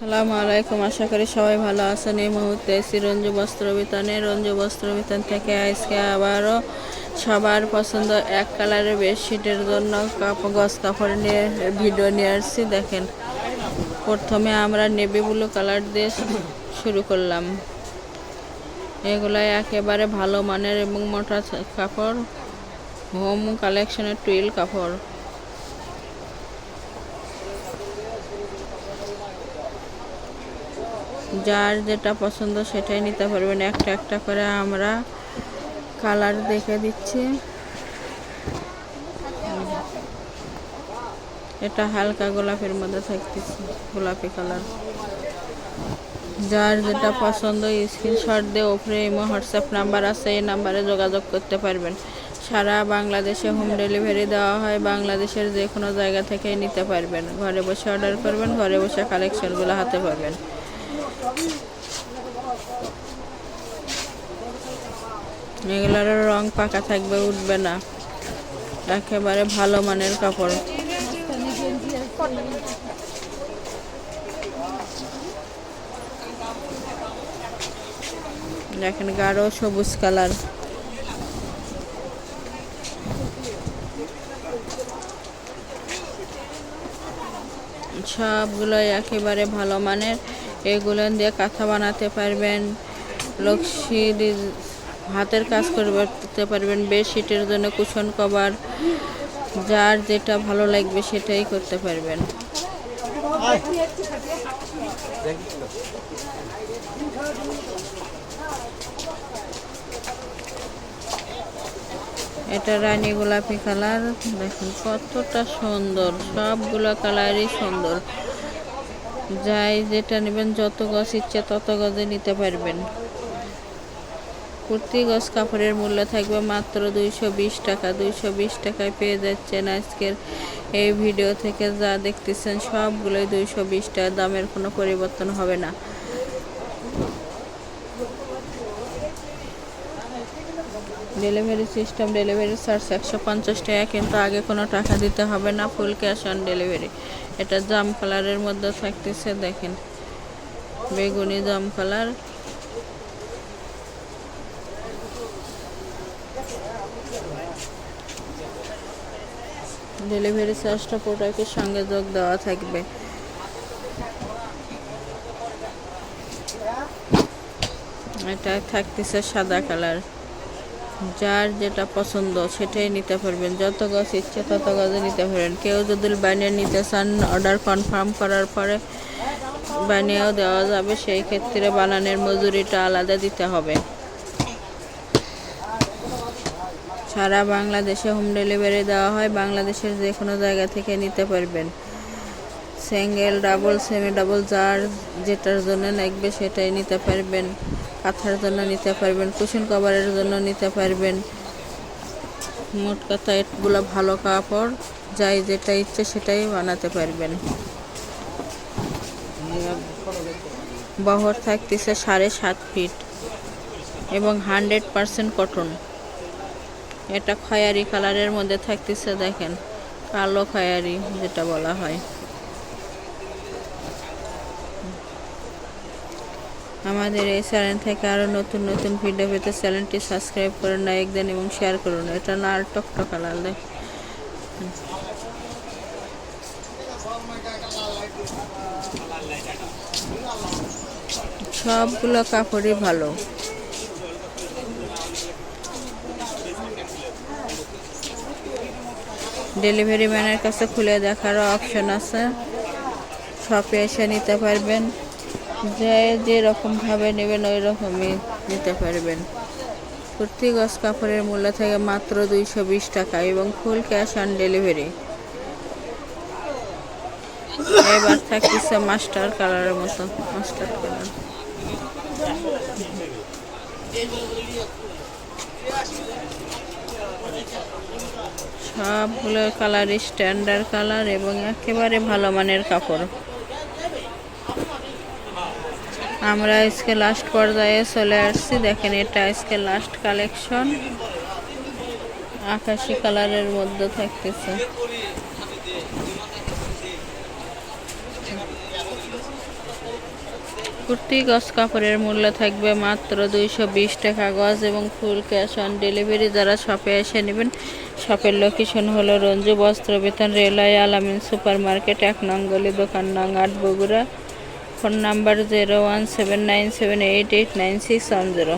সালামু আলাইকুম, আশা করি সবাই ভালো আছেন। এই মুহূর্তে এসি রঞ্জু বস্ত্র বিতানে রঞ্জু বস্ত্র বিতান থেকে আজকে আবারও সবার পছন্দ এক কালারের বেডশিটের জন্য গস কাপড় নিয়ে ভিডিও নিয়ে আসছি। দেখেন, প্রথমে আমরা নেভি ব্লু কালার দিয়ে শুরু করলাম। এগুলো একেবারে ভালো মানের এবং মোটা কাপড়, হোম কালেকশনের টুইল কাপড়। যার যেটা পছন্দ সেটাই নিতে পারবেন। একটা একটা করে আমরা কালার দেখে দিচ্ছি। এটা হালকা গোলাপের মধ্যে থাকতেছে, গোলাপি কালার। যার যেটা পছন্দ স্ক্রিনশট দিয়ে ওপরে ইমো হোয়াটসঅ্যাপ নাম্বার আছে, এই নাম্বারে যোগাযোগ করতে পারবেন। সারা বাংলাদেশে হোম ডেলিভারি দেওয়া হয়, বাংলাদেশের যে কোনো জায়গা থেকে নিতে পারবেন। ঘরে বসে অর্ডার করবেন, ঘরে বসে কালেকশনগুলো হাতে পাবেন। এগুলোর রং পাকা থাকবে, উঠবে না। একেবারে ভালো মানের কাপড়। দেখেন, গাঢ় সবুজ কালার। সবগুলোই একেবারে ভালো মানের। এগুলো দিয়ে কাঁথা বানাতে পারবেন, লক্ষ্মী হাতের কাজ করতে পারবেন, বেডশিটের জন্য কুশন কভার, যার যেটা ভালো লাগবে সেটাই করতে পারবেন। এটা রানী গোলাপি কালার, দেখুন কতটা সুন্দর, সবগুলো কালারই সুন্দর। যাই যেটা নেবেন, যত গজ ইচ্ছে তত গজে নিতে পারবেন। কুর্তি গজ কাপড়ের মূল্য থাকবে মাত্র দুইশো বিশ টাকা। দুইশো বিশ টাকায় পেয়ে যাচ্ছেন আজকের এই ভিডিও থেকে। যা দেখতেছেন সবগুলোই দুইশো বিশ টাকা। দামের কোনো পরিবর্তন হবে না। ডেলিভারি সিস্টেম ডেলিভারি চার্জ একশো পঞ্চাশ টাকা, কিন্তু আগে কোনো টাকা দিতে হবে না, ফুল ক্যাশ অন ডেলিভারি। এটা জাম কালারের মধ্যে থাকতেছে, দেখেন। বেগুনি জাম কালার। ডেলিভারি চার্জটা প্রোডাক্টের সঙ্গে যোগ দেওয়া থাকবে। এটা থাকতেছে সাদা কালার। যার যেটা পছন্দ সেটাই নিতে পারবেন। যত গাছ ইচ্ছে তত গাছে নিতে পারবেন। কেউ যদি বানিয়ে নিতে চান অর্ডার কনফার্ম করার পরে বানিয়েও দেওয়া যাবে, সেই ক্ষেত্রে বানানের মজুরিটা আলাদা দিতে হবে। সারা বাংলাদেশে হোম ডেলিভারি দেওয়া হয়, বাংলাদেশের যে কোনো জায়গা থেকে নিতে পারবেন। সিঙ্গেল ডাবল সেমি ডাবল যার যেটার জন্য লাগবে সেটাই নিতে পারবেন। কাঁথার জন্য নিতে পারবেন, কুশন কভারের জন্য নিতে পারবেন। মোট কথা, এগুলো ভালো কাপড়, যাই যেটা ইচ্ছে সেটাই বানাতে পারবেন। বহর থাকতেছে সাড়ে সাত ফিট এবং হান্ড্রেড পারসেন্ট কটন। এটা খয়ারি কালারের মধ্যে থাকতেছে, দেখেন। কালো খয়ারি, যেটা বলা হয়। আমাদের এই চ্যানেল থেকে আরও নতুন নতুন ভিডিও পেতে চ্যানেলটি সাবস্ক্রাইব করুন লাইক দেন এবং শেয়ার করুন এটা লাল টকটক কালার দেখ সবগুলো কাপড়ই ভালো। ডেলিভারি ম্যানের কাছে খুলে দেখারও অপশন আছে। শপে এসে নিতে পারবেন। যে যেরকমভাবে নেবেন ওই রকমই নিতে পারবেন। প্রতি গজ, কাপড়ের মূল্য থেকে মাত্র দুইশো বিশ টাকা এবং ফুল ক্যাশ অন ডেলিভারি। এবার থাকতেছে মাস্টার কালারের মতো, মাস্টার কালার। সবগুলো কালার স্ট্যান্ডার্ড কালার এবং একেবারে ভালো মানের কাপড়। আমরা আজকে লাস্ট পর্যায়ে চলে আসছি। দেখেন, এটা আজকে লাস্ট কালেকশন আকাশি কালারের মধ্যে থাকতেছে। কুর্তি, গজ কাপড়ের মূল্য থাকবে মাত্র দুইশো বিশ টাকা। গজ এবং ফুল ক্যাশ অন ডেলিভারি যারা শপে এসে নেবেন শপের লোকেশন হলো রঞ্জু বস্ত্র বেতন রেলওয়ে, আলামিন সুপার মার্কেট এক নং গলি, দোকান নং আট Bogura. Phone number zero one seven nine seven eight eight nine six one zero.